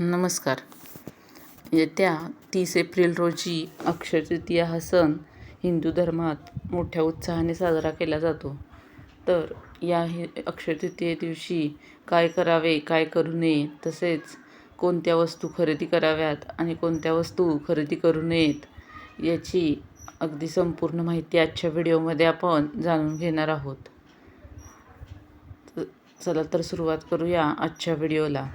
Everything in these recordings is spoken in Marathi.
नमस्कार. येत्या तीस एप्रिल रोजी अक्षय तृतीया हा सण हिंदू धर्मात मोठ्या उत्साहाने साजरा केला जातो. तर या हे अक्षय तृतीये दिवशी काय करावे काय करू नये तसेच कोणत्या वस्तू खरेदी कराव्यात आणि कोणत्या वस्तू खरेदी करू नयेत याची अगदी संपूर्ण माहिती आजच्या व्हिडिओमध्ये आपण जाणून घेणार आहोत. चला तर सुरुवात करूया आजच्या व्हिडिओला.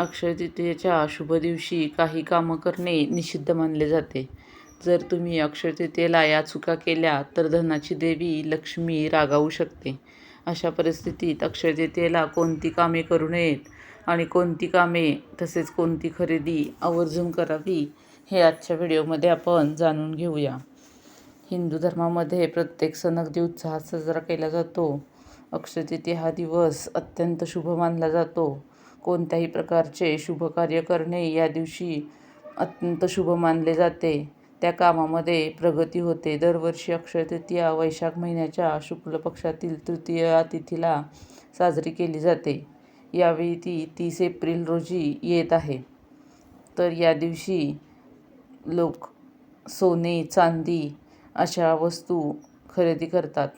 अक्षयतृतीयेच्या शुभ दिवशी काही कामं करणे निषिद्ध मानले जाते. जर तुम्ही अक्षयतृतीयेला या चुका केल्या तर धनाची देवी लक्ष्मी रागावू शकते. अशा परिस्थितीत अक्षयतृतीयेला कोणती कामे करू नयेत आणि कोणती कामे तसेच कोणती खरेदी आवर्जून करावी हे आजच्या व्हिडिओमध्ये आपण जाणून घेऊया. हिंदू धर्मामध्ये प्रत्येक सण अगदी उत्साहात साजरा केला जातो. अक्षयतृतीया हा दिवस अत्यंत शुभ मानला जातो. कोणत्याही प्रकारचे शुभ कार्य करणे या दिवशी अत्यंत शुभ मानले जाते. त्या कामामध्ये प्रगती होते. दरवर्षी अक्षय तृतीया वैशाख महिन्याच्या शुक्ल पक्षातील तृतीया तिथीला साजरी केली जाते. यावेळी ती तीस एप्रिल रोजी येत आहे. तर या दिवशी लोक सोने चांदी अशा वस्तू खरेदी करतात.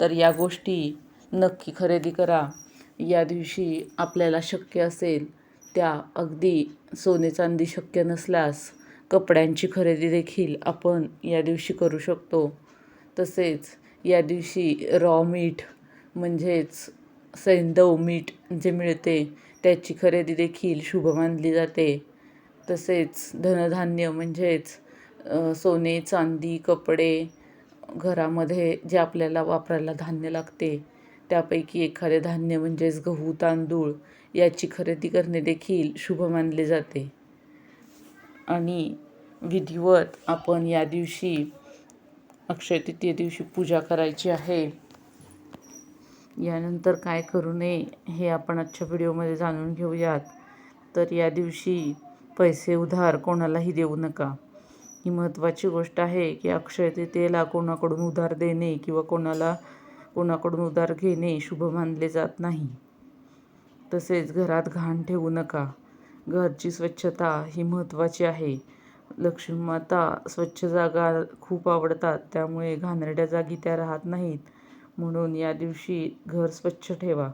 तर या गोष्टी नक्की खरेदी करा. या दिवशी आपल्याला शक्य असेल त्या अगदी सोने चांदी शक्य नसल्यास कपड्यांची खरेदी देखील आपण या दिवशी करू शकतो. तसेच या दिवशी रॉ मीठ म्हणजेच सैंदव मीठ जे मिळते त्याची खरेदी देखील शुभ मानली जाते. तसेच धनधान्य म्हणजेच सोने चांदी कपडे घरामध्ये जे आपल्याला वापरायला धान्य लागते त्यापैकी एखादे धान्य म्हणजेच गहू तांदूळ याची खरेदी करणे देखील शुभ मानले जाते. आणि विधिवत आपण या दिवशी अक्षय तृतीय दिवशी पूजा करायची आहे. यानंतर काय करू नये हे आपण आजच्या व्हिडिओमध्ये जाणून घेऊयात. तर या दिवशी पैसे उधार कोणालाही देऊ नका. ही महत्त्वाची गोष्ट आहे की अक्षय तृतीयेला कोणाकडून उधार देणे किंवा कोणाला कोणाकडून उधार घेणे शुभ मानले जात नाही. तसेच घरात घाण ठेवू नका. घरची स्वच्छता ही महत्त्वाची आहे. लक्ष्मी माता स्वच्छ जागा खूप आवडतात त्यामुळे घाणेरड्या जागी त्या राहत नाहीत. म्हणून या दिवशी घर स्वच्छ ठेवा.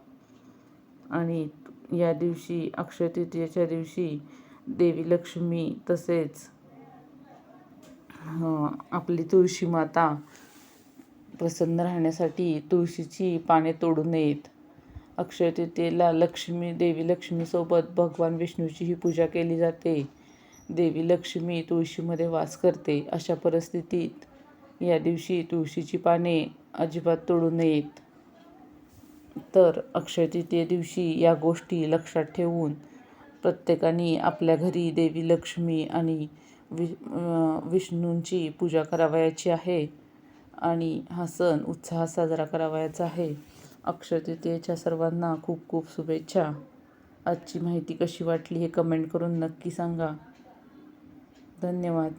आणि या दिवशी अक्षय तृतीयेच्या दिवशी देवी लक्ष्मी तसेच आपली तुळशी माता प्रसन्न राहण्यासाठी तुळशीची पाने तोडू नयेत. अक्षय तृतीयेला लक्ष्मी देवी लक्ष्मीसोबत भगवान विष्णूचीही पूजा केली जाते. देवी लक्ष्मी तुळशीमध्ये वास करते अशा परिस्थितीत या दिवशी तुळशीची पाने अजिबात तोडू नयेत. तर अक्षय तृतीये दिवशी या गोष्टी लक्षात ठेवून प्रत्येकाने आपल्या घरी देवी लक्ष्मी आणि वि विष्णूंची पूजा करावयाची आहे. आणि हा सण उत्साहात साजरा करावयाचा आहे. अक्षय तृतीयेच्या सर्वांना खूप खूप शुभेच्छा. आजची माहिती कशी वाटली हे कमेंट करून नक्की सांगा. धन्यवाद.